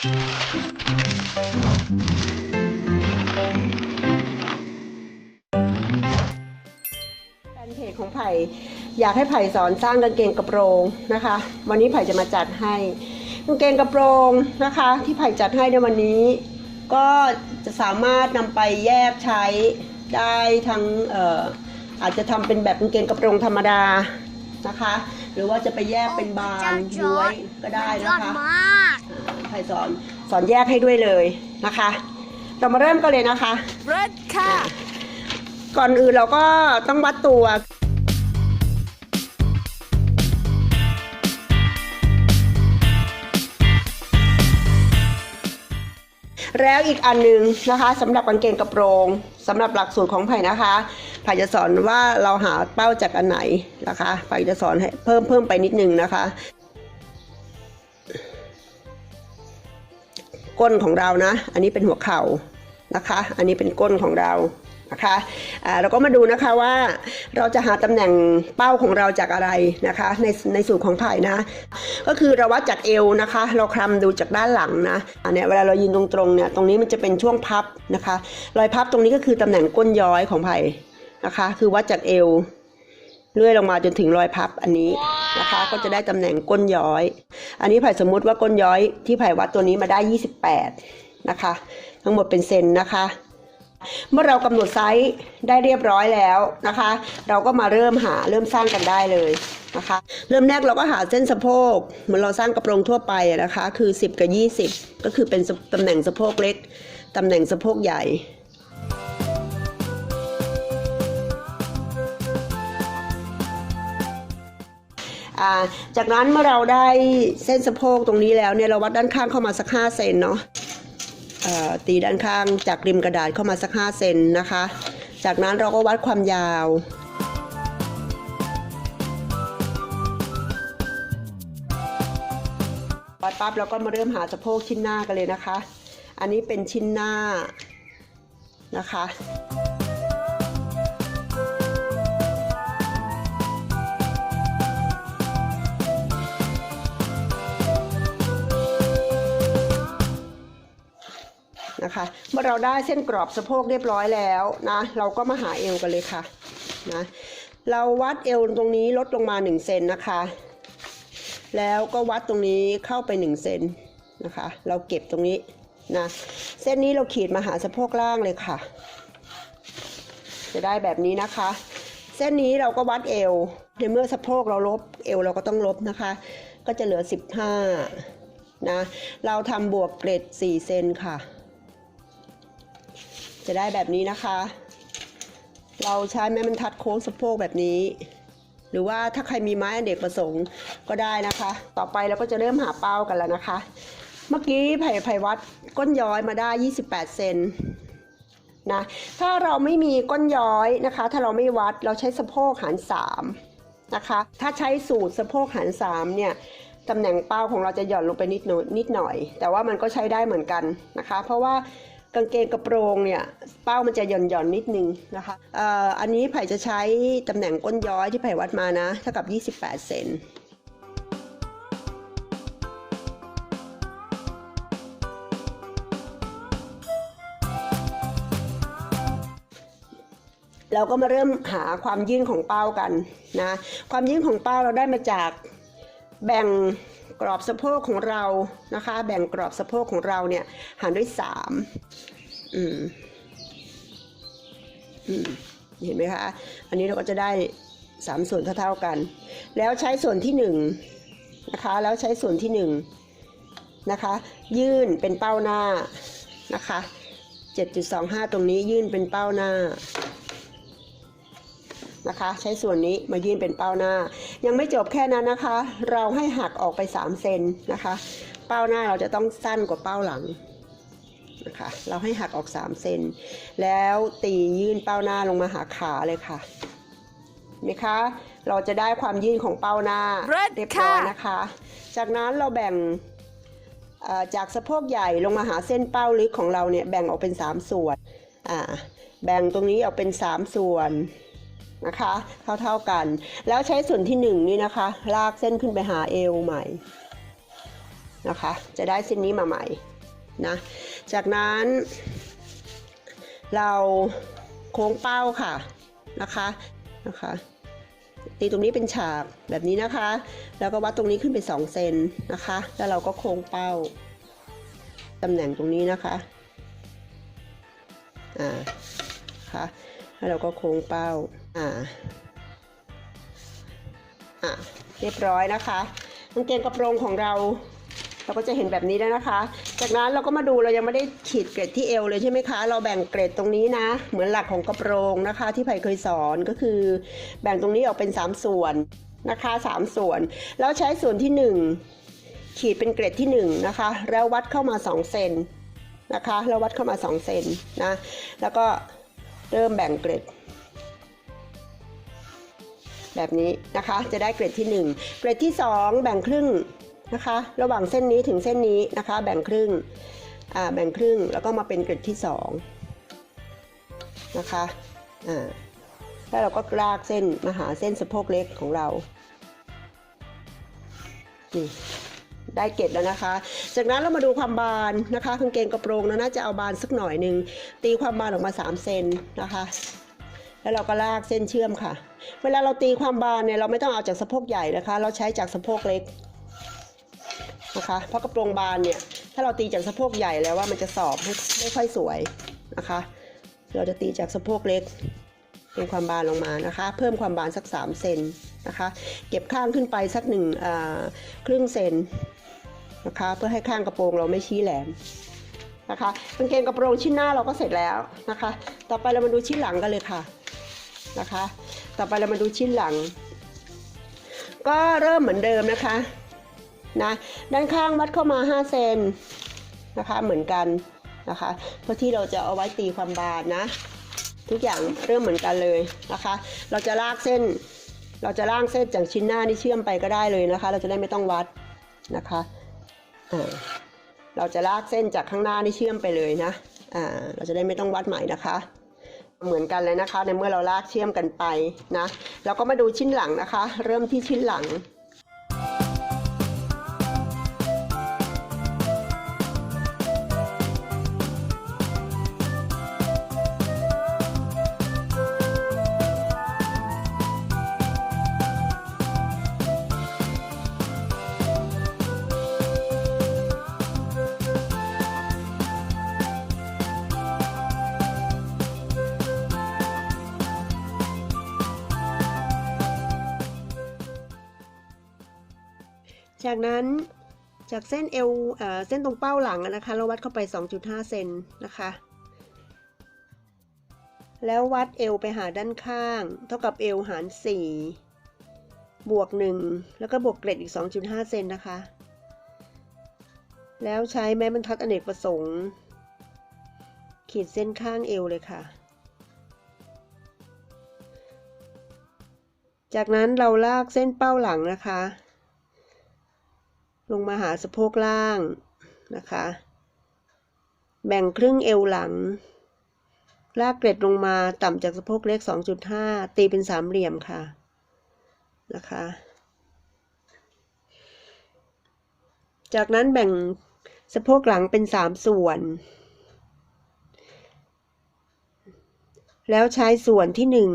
แฟนเพจของไผ่อยากให้ไผ่สอนสร้างกางเกงกระโปรงนะคะ วันนี้ไผ่จะมาจัดให้กางเกงกระโปรงนะคะ ที่ไผ่จัดให้ในวันนี้ ก็จะสามารถนำไปแยกใช้ได้ทั้งเอออาจจะทำเป็นแบบกางเกงกระโปรงธรรมดานะคะ หรือว่าจะไปแยกเป็นบานย้วยก็ได้นะคะ ไผ่สอนสอนแยกให้ด้วยเลยนะคะ เรามาเริ่มกันเลยนะคะเริ่มค่ะ ก่อนอื่นเราก็ต้องวัดตัวแล้วอีกอันหนึงนะคะสำหรับกางเกงกระโปรงสำหรับหลักสูตรของไผ่นะคะไผ่จะสอนว่าเราหาเป้าจากอันไหนนะคะไผ่จะสอนให้เพิ่มเพิ่มไปนิดนึงนะคะ ก้นของเรานะ อันนี้เป็นหัวเข่านะคะ อันนี้เป็นก้นของเรานะคะอ่าเราก็มาดูนะคะว่าเราจะหาตำแหน่งเป้าของเราจากอะไรนะคะ ในในสูตรของไผ่นะ ก็คือเราวัดจากเอวนะคะ เราคลำดูจากด้านหลังนะเนี้ยเวลาเรายืนตรงๆเนี่ยตรงนี้มันจะเป็นช่วงพับนะคะ รอยพับตรงนี้ก็คือตำแหน่งก้นย้อยของไผ่นะคะ คือวัดจากเอวเลื่อยลงมาจนถึงรอยพับอันนี้ นะคะ ก็จะได้ตำแหน่งก้นย้อย อันนี้ไผ่สมมุติว่าก้นย้อยที่ไผ่วัดตัวนี้มาได้ 28 นะคะ ทั้งหมดเป็นเซนนะคะ เมื่อเรากำหนดไซส์ได้เรียบร้อยแล้วนะคะ เราก็มาเริ่มหาเริ่มสร้างกันได้เลยนะคะ เริ่มแรกเราก็หาเส้นสะโพกเหมือนเราสร้างกระโปรงทั่วไปอะนะคะ คือ 10 กับ 20 ก็คือเป็นตำแหน่งสะโพกเล็กตำแหน่งสะโพกใหญ่ จากนั้นเมื่อเราได้เส้นสะโพกตรงนี้แล้วเนี่ยเราวัดด้านข้างเข้ามาสัก5เซนเนาะตีด้านข้างจากริมกระดาษเข้ามาสัก5เซนนะคะ จากนั้นเราก็วัดความยาววัดปั๊บเราก็มาเริ่มหาสะโพกชิ้นหน้ากันเลยนะคะ อันนี้เป็นชิ้นหน้านะคะ คะเมื่อเราได้เส้นกรอบสะโพกเรียบร้อยแล้วนะ เราก็มาหาเอวกันเลยค่ะนะเราวัดเอวตรงนี้ลดลงมา1เซนนะคะ แล้วก็วัดตรงนี้เข้าไป1เซนนะคะ เราเก็บตรงนี้นะเส้นนี้เราขีดมาหาสะโพกล่างเลยค่ะ จะได้แบบนี้นะคะ เส้นนี้เราก็วัดเอวในเมื่อสะโพกเราลบเอวเราก็ต้องลบนะคะ ก็จะเหลือ 15นะเราทำบวกเกรด4เซนค่ะ จะได้แบบนี้นะคะ เราใช้ไม้บรรทัดโค้งสะโพกแบบนี้ หรือว่าถ้าใครมีไม้อเนกประสงค์ก็ได้นะคะ ต่อไปเราก็จะเริ่มหาเป้ากันแล้วนะคะ เมื่อกี้ไผ่ไผ่วัดก้นย้อยมาได้ 28 เซนนะถ้าเราไม่มีก้นย้อยนะคะ ถ้าเราไม่วัดเราใช้สะโพกหาร3นะคะ ถ้าใช้สูตรสะโพกหาร3เนี่ยตำแหน่งเป้าของเราจะหย่อนลงไปนิดหน่อยนิดหน่อย แต่ว่ามันก็ใช้ได้เหมือนกันนะคะ เพราะว่า กางเกงกระโปรงเนี่ยเป้ามันจะหย่อนหย่อนนิดนึงนะคะอ,อ,อันนี้ไผ่จะใช้ตำแหน่งก้นย้อยที่ไผ่วัดมานะเท่ากับ 28 เซนเราก็มาเริ่มหาความยื่นของเป้ากันนะ ความยื่นของเป้าเราได้มาจากแบ่ง กรอบสะโพกของเรานะคะ แบ่งกรอบสะโพกของเราเนี่ยหารด้วยสามอืมอืมเห็นไหมคะ อันนี้เราก็จะได้สามส่วนเท่าๆกัน แล้วใช้ส่วนที่หนึ่งนะคะ แล้วใช้ส่วนที่หนึ่งนะคะ ยื่นเป็นเป้าหน้านะคะ7.25 ตรงนี้ยื่นเป็นเป้าหน้า นะคะ ใช้ส่วนนี้มายื่นเป็นเป้าหน้า ยังไม่จบแค่นั้นนะคะ เราให้หักออกไป 3 เซนนะคะ เป้าหน้าเราจะต้องสั้นกว่าเป้าหลังนะคะ เราให้หักออก 3 เซนแล้วตียื่นเป้าหน้าลงมาหาขาเลยค่ะเห็นไหมคะ เราจะได้ความยื่นของเป้าหน้าเลิศเรียบร้อยค่ะนะคะ จากนั้นเราแบ่งเอ่อจากสะโพกใหญ่ลงมาหาเส้นเป้าลึกของเราเนี่ยแบ่งออกเป็น 3 ส่วน อ่า แบ่งตรงนี้ออกเป็น 3 ส่วน นะคะ เท่าๆกัน แล้วใช้ส่วนที่1นี่นะคะ ลากเส้นขึ้นไปหาเอวใหม่นะคะ จะได้เส้นนี้มาใหม่นะจากนั้น เราโค้งเป้าค่ะนะคะนะคะตีตรงนี้เป็นฉากแบบนี้นะคะ แล้วก็วัดตรงนี้ขึ้นไป2เซนนะคะ แล้วเราก็โค้งเป้าตำแหน่งตรงนี้นะคะอ่าค่ะแล้วเราก็โค้งเป้า อ่าอ่าเรียบร้อยนะคะกางเกงกระโปรงของเรา เราก็จะเห็นแบบนี้แล้วนะคะ จากนั้นเราก็มาดูเรายังไม่ได้ขีดเกรดที่เอวเลยใช่ไหมคะ เราแบ่งเกรดตรงนี้นะ เหมือนหลักของกระโปรงนะคะ ที่ไผ่เคยสอนก็คือ แบ่งตรงนี้ออกเป็น 3 ส่วนนะคะ 3 ส่วน แล้วใช้ส่วนที่ 1 ขีดเป็นเกรดที่ 1 นะคะ แล้ววัดเข้ามา 2 เซนนะคะ แล้ววัดเข้ามา 2 เซนนะ แล้วก็เริ่มแบ่งเกรด แบบนี้นะคะ จะได้เกรดที่ 1 เกรดที่ 2 แบ่งครึ่งนะคะ ระหว่างเส้นนี้ถึงเส้นนี้นะคะ แบ่งครึ่งอ่าแบ่งครึ่งแล้วก็มาเป็นเกรดที่ 2 นะคะอ่าแล้วเราก็ลากเส้นมาหาเส้นสะโพกเล็กของเรานี่ได้เกรดแล้วนะคะ จากนั้นเรามาดูความบานนะคะกางเกงกระโปรงนะน่าจะเอาบานสักหน่อยหนึ่งตีความบานออกมา 3 เซนนะคะ แล้วเราก็ลากเส้นเชื่อมค่ะ เวลาเราตีความบานเนี่ยเราไม่ต้องเอาจากสะโพกใหญ่นะคะ เราใช้จากสะโพกเล็กนะคะ เพราะกระโปรงบานเนี่ยถ้าเราตีจากสะโพกใหญ่แล้วว่ามันจะสอบไม่ไม่ค่อยสวยนะคะ เราจะตีจากสะโพกเล็กเป็นความบานลงมานะคะ เพิ่มความบานสัก3เซนนะคะ เก็บข้างขึ้นไปสักหนึ่งครึ่งเซนนะคะ เพื่อให้ข้างกระโปรงเราไม่ชี้แหลม นะคะกางเกงกระโปรงชิ้นหน้าเราก็เสร็จแล้วนะคะ ต่อไปเรามาดูชิ้นหลังกันเลยค่ะนะคะ ต่อไปเรามาดูชิ้นหลัง ก็เริ่มเหมือนเดิมนะคะนะด้านข้างวัดเข้ามา 5 เซนนะคะเหมือนกันนะคะเพื่อที่เราจะเอาไว้ตีความบานนะทุกอย่างเริ่มเหมือนกันเลยนะคะ เราจะลากเส้น เราจะล่างเส้นจากชิ้นหน้านี่เชื่อมไปก็ได้เลยนะคะ เราจะได้ไม่ต้องวัดนะคะ เราจะลากเส้นจากข้างหน้านี่เชื่อมไปเลยนะอ่าเราจะได้ไม่ต้องวัดใหม่นะคะ เหมือนกันเลยนะคะ ในเมื่อเราลากเชื่อมกันไปนะ เราก็มาดูชิ้นหลังนะคะ เริ่มที่ชิ้นหลัง จากนั้นจากเส้นเอวเอเส้นตรงเป้าหลังนะคะ เราวัดเข้าไป 2.5 เซนนะคะ แล้ววัดเอวไปหาด้านข้าง เท่ากับเอวหาร 4 บวก 1 แล้วก็บวกเกรดอีก 2.5 เซนนะคะ แล้วใช้ไม้บรรทัดอเนกประสงค์ ขีดเส้นข้างเอวเลยค่ะ จากนั้นเราลากเส้นเป้าหลังนะคะ ลงมาหาสะโพกล่างนะคะ แบ่งครึ่งเอวหลัง ลากเกร็ดลงมาต่ำจากสะโพกเล็ก 2.5 ตีเป็นสามเหลี่ยมค่ะนะคะ จากนั้นแบ่งสะโพกหลังเป็นสามส่วน แล้วใช้ส่วนที่หนึ่ง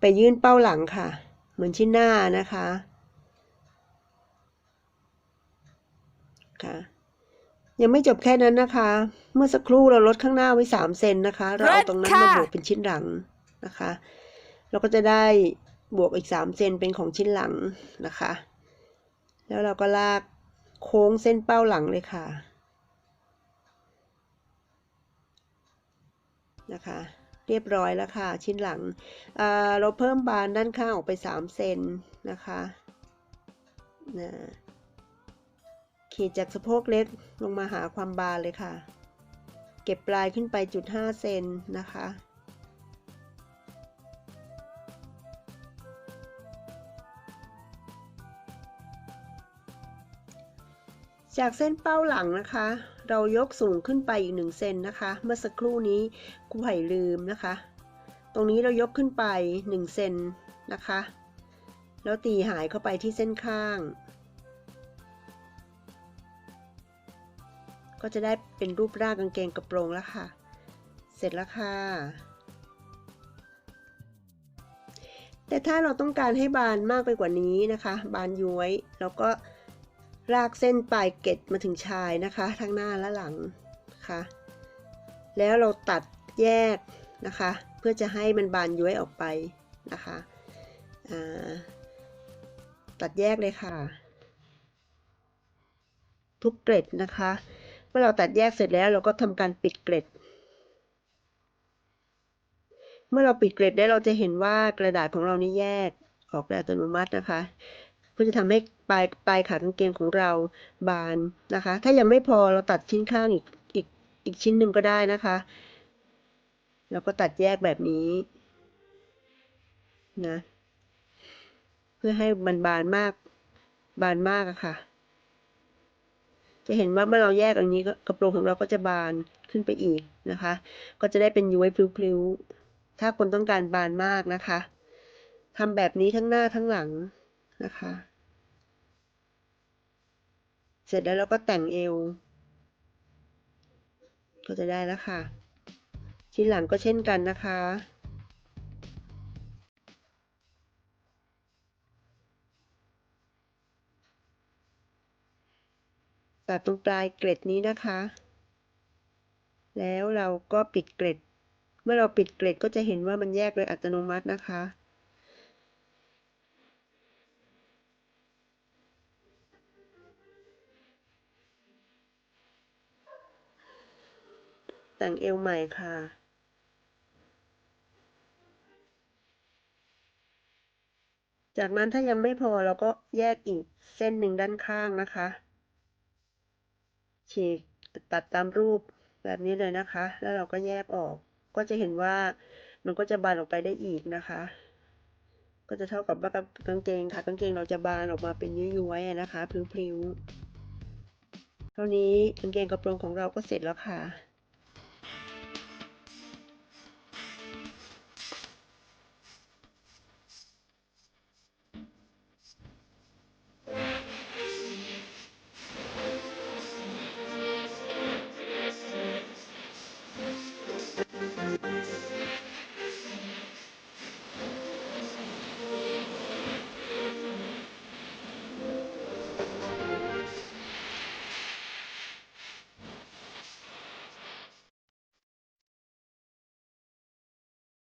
ไปยื่นเป้าหลังค่ะ เหมือนชิ้นหน้านะคะ ค่ะ ยังไม่จบแค่นั้นนะคะ เมื่อสักครู่เราลดข้างหน้าไว้สามเซนนะคะ เราเอาตรงนั้นมาบวกเป็นชิ้นหลังนะคะ เราก็จะได้บวกอีกสามเซนเป็นของชิ้นหลังนะคะ แล้วเราก็ลากโค้งเส้นเป้าหลังเลยค่ะนะคะ เรียบร้อยแล้วค่ะ ชิ้นหลังอ่าเราเพิ่มบานด้านข้างออกไปสามเซนนะคะนะ ขีดจากสะโพกเล็กลงมาหาความบานเลยค่ะ เก็บปลายขึ้นไปจุดห้าเซนนะคะ จากเส้นเป้าหลังนะคะ เรายกสูงขึ้นไปอีกหนึ่งเซนนะคะ เมื่อสักครู่นี้ครูไผ่ลืมนะคะ ตรงนี้เรายกขึ้นไปหนึ่งเซนนะคะ แล้วตีหายเข้าไปที่เส้นข้าง ก็จะได้เป็นรูปร่างกางเกงกระโปรงแล้วค่ะ เสร็จแล้วค่ะ แต่ถ้าเราต้องการให้บานมากไปกว่านี้นะคะ บานย้วยแล้วก็ลากเส้นปลายเกล็ดมาถึงชายนะคะ ทั้งหน้าและหลังค่ะ แล้วเราตัดแยกนะคะ เพื่อจะให้มันบานย้วยออกไปนะคะตัดแยกเลยค่ะ ทุกเกล็ดนะคะ เมื่อเราตัดแยกเสร็จแล้วเราก็ทำการปิดเกล็ด เมื่อเราปิดเกล็ดได้เราจะเห็นว่ากระดาษของเรานี่แยกออกได้อัตโนมัตินะคะเพื่อจะทำให้ปลายปลายขากางเกงของเราบานนะคะ ถ้ายังไม่พอเราตัดชิ้นข้างอีกอีกอีกชิ้นหนึ่งก็ได้นะคะ แล้วก็ตัดแยกแบบนี้นะเพื่อให้มันบานมากบานมากอะค่ะ จะเห็นว่าเมื่อเราแยกอันนี้กระโปรงของเราก็จะบานขึ้นไปอีกนะคะ ก็จะได้เป็นย้วยพลิ้วๆถ้าคนต้องการบานมากนะคะทำแบบนี้ทั้งหน้าทั้งหลังนะคะ เสร็จแล้วเราก็แต่งเอว ก็จะได้แล้วค่ะชิ้นหลังก็เช่นกันนะคะ ตัดตรงปลายเกล็ดนี้นะคะ แล้วเราก็ปิดเกล็ด เมื่อเราปิดเกล็ดก็จะเห็นว่ามันแยกโดยอัตโนมัตินะคะ แต่งเอวใหม่ค่ะจากนั้นถ้ายังไม่พอเราก็แยกอีกเส้นหนึ่งด้านข้างนะคะ ฉีกตัดตามรูปแบบนี้เลยนะคะ แล้วเราก็แยกออก ก็จะเห็นว่ามันก็จะบานออกไปได้อีกนะคะ ก็จะเท่ากับว่ากางเกงค่ะ กางเกงเราจะบานออกมาเป็นย้วยๆนะคะพลิ้วๆเท่านี้กางเกงกระโปรงของเราก็เสร็จแล้วค่ะ